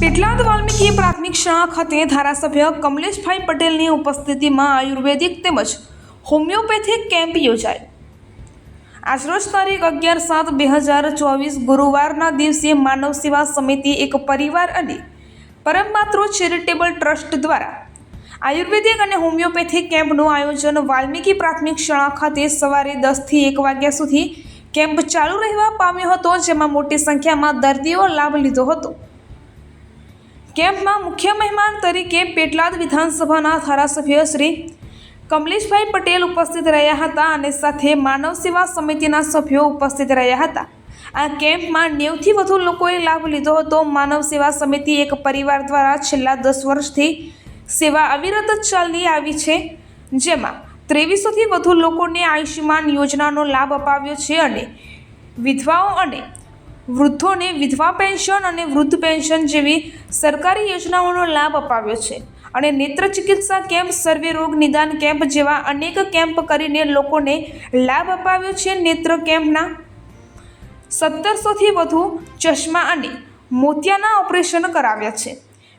પેટલાદ વાલ્મીકી પ્રાથમિક શાળા ખાતે ધારાસભ્ય કમલેશભાઈ પટેલની ઉપસ્થિતિમાં આયુર્વેદિક તેમજ હોમિયોપેથિક કેમ્પ યોજાય. આજરોજ તારીખ અગિયાર સાત બે હજાર ચોવીસ ગુરુવારના દિવસે માનવ સેવા સમિતિ એક પરિવાર અને પરમમાતૃ ચેરિટેબલ ટ્રસ્ટ દ્વારા આયુર્વેદિક અને હોમિયોપેથિક કેમ્પનું આયોજન વાલ્મીકી પ્રાથમિક શાળા ખાતે સવારે દસથી એક વાગ્યા સુધી કેમ્પ ચાલુ રહેવા પામ્યો હતો, જેમાં મોટી સંખ્યામાં દર્દીઓ લાભ લીધો હતો. કેમ્પમાં મુખ્ય મહેમાન તરીકે પેટલાદ વિધાનસભાના ધારાસભ્ય શ્રી કમલેશભાઈ પટેલ ઉપસ્થિત રહ્યા હતા અને સાથે માનવ સેવા સમિતિના સભ્યો ઉપસ્થિત રહ્યા હતા. આ કેમ્પમાં નેવથી વધુ લોકોએ લાભ લીધો હતો. માનવ સેવા સમિતિ એક પરિવાર દ્વારા છેલ્લા દસ વર્ષથી સેવા અવિરત ચાલી આવી છે, જેમાં ત્રેવીસોથી વધુ લોકોને આયુષ્યમાન યોજનાનો લાભ અપાવ્યો છે અને વિધવાઓ અને વૃદ્ધોને વિધવા પેન્શન અને વૃદ્ધ પેન્શન જેવી સરકારી યોજનાઓનો લાભ અપાવ્યો છે. અને નેત્ર ચિકિત્સા કેમ્પ, સર્વે રોગ નિદાન કેમ્પ જેવા અનેક કેમ્પ કરીને લોકોને લાભ અપાવ્યો છે નેત્ર કેમ્પના. સત્તરસોથી વધુ ચશ્મા અને મોતિયાના ઓપરેશન કરાવ્યા છે.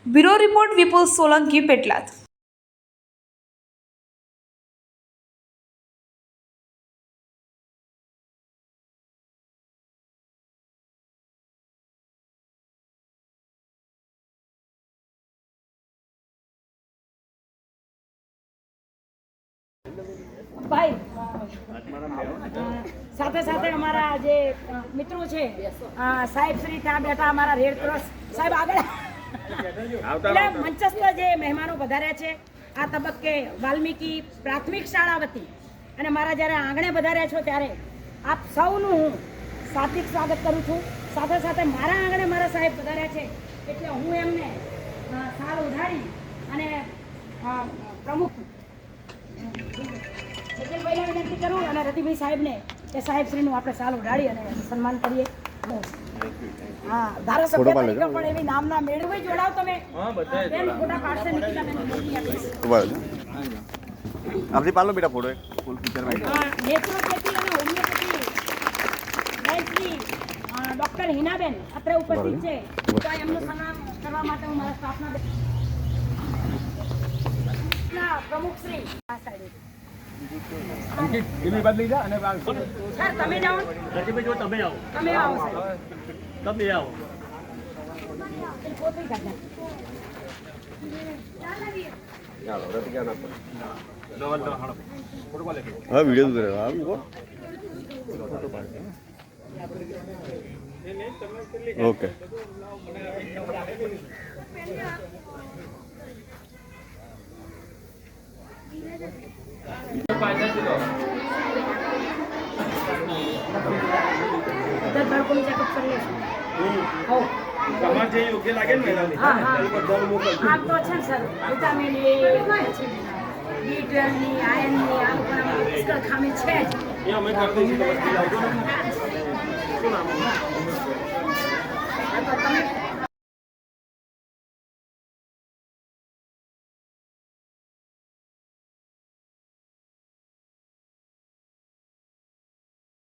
Bureau report Vipul Solanki, Petlad. ભાઈ સાથે સાથે અમારા જે મિત્રો છે સાહેબ શ્રી ત્યાં બેઠા અમારા રેડ ક્રોસ સાહેબ આગળ. એટલે મંચસ્થ જે મહેમાનો વધાર્યા છે આ તબક્કે વાલ્મીકી પ્રાથમિક શાળા વતી. અને મારા જ્યારે આંગણે વધાર્યા છો ત્યારે આપ સૌનું હું સાત્વિક સ્વાગત કરું છું. સાથે સાથે મારા આંગણે મારા સાહેબ વધાર્યા છે એટલે હું એમને સાર ઉધારી અને પ્રમુખ જગલભાઈને વિનંતી કરું અને રતિભાઈ સાહેબને કે સાહેબશ્રીનું આપણે સાલ ઉડાડી અને સન્માન કરીએ. હા ધારાસભ્ય તરીકે પણ એવી નામના મેળવી જોડાવ તમે. બેન ફોટા પાડશે નિકિતાબેન મોકલી આપીશ. ઊભા રહેજો. આપણી પાલો બેટા ફોટો એક ફૂલ પિક્ચર નેચરોપેથી અને હોમિયોપેથી બેનશ્રી, અ, હિનાબેન અત્રે ઉપસ્થિત છે. તો એમનું સન્માન કરવા માટે હું મારા સ્ટાફના બે- ના, પ્રમુખશ્રી આ સાઈડે. દિલ્હી બદલી જા અને સર તમે જાઓ. રજીભાઈ જો તમે આવો. તમે આવો તમે આવો. હા વીડિયો ઉતરે હા ઓકે તમારે જે યોગ્ય લાગે ને મહિલાને હા હા તો છે ને સર વિટામિન એ બી આ ખામી છે જ એ અમે